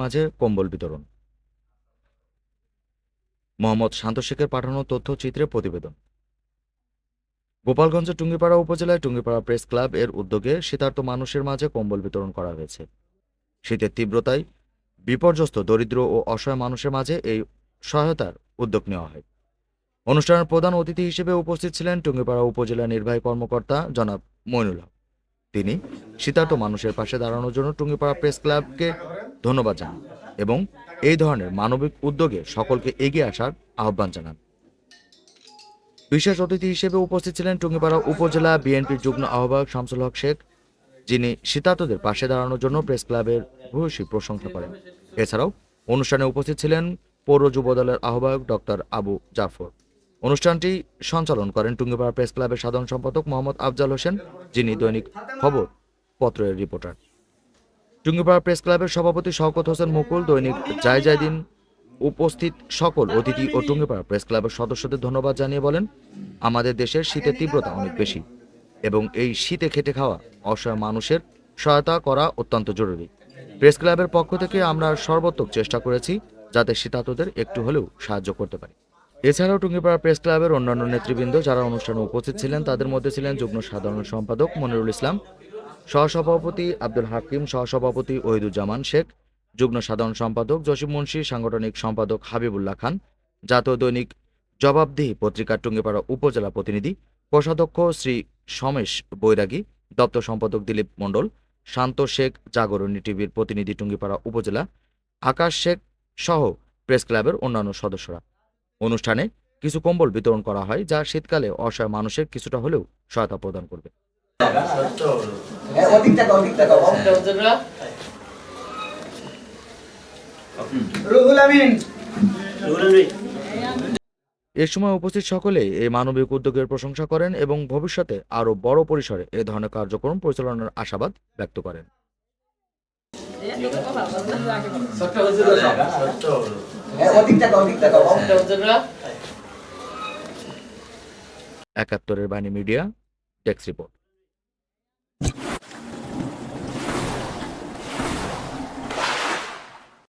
মাঝে কম্বল বিতরণ। মোহাম্মদ শান্ত শেখের পাঠানো তথ্যচিত্রে প্রতিবেদন। গোপালগঞ্জের টুঙ্গিপাড়া উপজেলায় টুঙ্গিপাড়া প্রেস ক্লাব এর উদ্যোগে শীতার্ত মানুষের মাঝে কম্বল বিতরণ করা হয়েছে। শীতের তীব্রতায় বিপর্যস্ত, দরিদ্র ও অসহায় মানুষের মাঝে এই সহায়তার উদ্যোগ নেওয়া হয়। অনুষ্ঠানের প্রধান অতিথি হিসেবে উপস্থিত ছিলেন টুঙ্গিপাড়া উপজেলা নির্বাহী কর্মকর্তা জনাব মইনুল হক। তিনি শীতার্ত মানুষের পাশে দাঁড়ানোর জন্য টুঙ্গিপাড়া প্রেস ক্লাবকে ধন্যবাদ জানান এবং এই ধরনের মানবিক উদ্যোগে সকলকে এগিয়ে আসার আহ্বান জানান। বিশেষ অতিথি হিসেবে উপস্থিত ছিলেন টুঙ্গিপাড়া উপজেলা বিএনপির যুগ্ম আহ্বায়ক শামসুল হক শেখ, যিনি শীতার্তদের পাশে দাঁড়ানোর জন্য প্রেস ক্লাবের ভূয়সী প্রশংসা করেন। এছাড়াও অনুষ্ঠানে উপস্থিত ছিলেন পৌর যুব দলের আহ্বায়ক ডক্টর আবু জাফর। অনুষ্ঠানটি সঞ্চালন করেন টুঙ্গিপাড়া প্রেস ক্লাবের সাধারণ সম্পাদক মোহাম্মদ আফজাল হোসেন, যিনি দৈনিক খবর পত্রের রিপোর্টার। টুঙ্গিপাড়া প্রেস ক্লাবের সভাপতি শওকত হোসেন মুকুল দৈনিক জায় জায় দিন উপস্থিত সকল অতিথি ও টুঙ্গিপাড়া প্রেস ক্লাবের সদস্যদের ধন্যবাদ জানিয়ে বলেন, আমাদের দেশের শীতের তীব্রতা অনেক বেশি এবং এই শীতে খেটে খাওয়া অসহায় মানুষের সহায়তা করা অত্যন্ত জরুরি। প্রেস ক্লাবের পক্ষ থেকে আমরা সর্বোত্তক চেষ্টা করেছি যাতে শীতাতদের একটু হলেও সাহায্য করতে পারি। এছাড়াও টুঙ্গিপাড়া প্রেস ক্লাবের অন্যান্য নেতৃবৃন্দ যারা অনুষ্ঠানে উপস্থিত ছিলেন, তাদের মধ্যে ছিলেন যুগ্ম সাধারণ সম্পাদক মনিরুল ইসলাম সহসভাপতি আব্দুল হাকিম, সহসভাপতি ওহিদুজ্জামান শেখ, যুগ্ম সাধারণ সম্পাদক জসিম মুন্সি, সাংগঠনিক সম্পাদক হাবিবুল্লাহ খান, জাতীয় দৈনিক জবাবদিহি পত্রিকার টুঙ্গিপাড়া উপজেলা প্রতিনিধি, কোষাধ্যক্ষ শ্রী সমেশ বৈরাগী, দপ্তর সম্পাদক দিলীপ মণ্ডল, শান্ত শেখ জাগরণী টিভির প্রতিনিধি টুঙ্গিপাড়া উপজেলা, আকাশ শেখ সহ প্রেস ক্লাবের অন্যান্য সদস্যরা। অনুষ্ঠানে কিছু কম্বল বিতরণ করা হয় যা শীতকালে অসহায় মানুষের কিছুটা হলেও সহায়তা প্রদান করবে। এ সময় উপস্থিত সকলে এই মানবিক উদ্যোগের প্রশংসা করেন এবং ভবিষ্যতে আরও বড় পরিসরে এ ধরনের কার্যক্রম পরিচালনার আশাবাদ ব্যক্ত করেন। একাত্তরের বাণী মিডিয়া, ডেস্ক রিপোর্ট।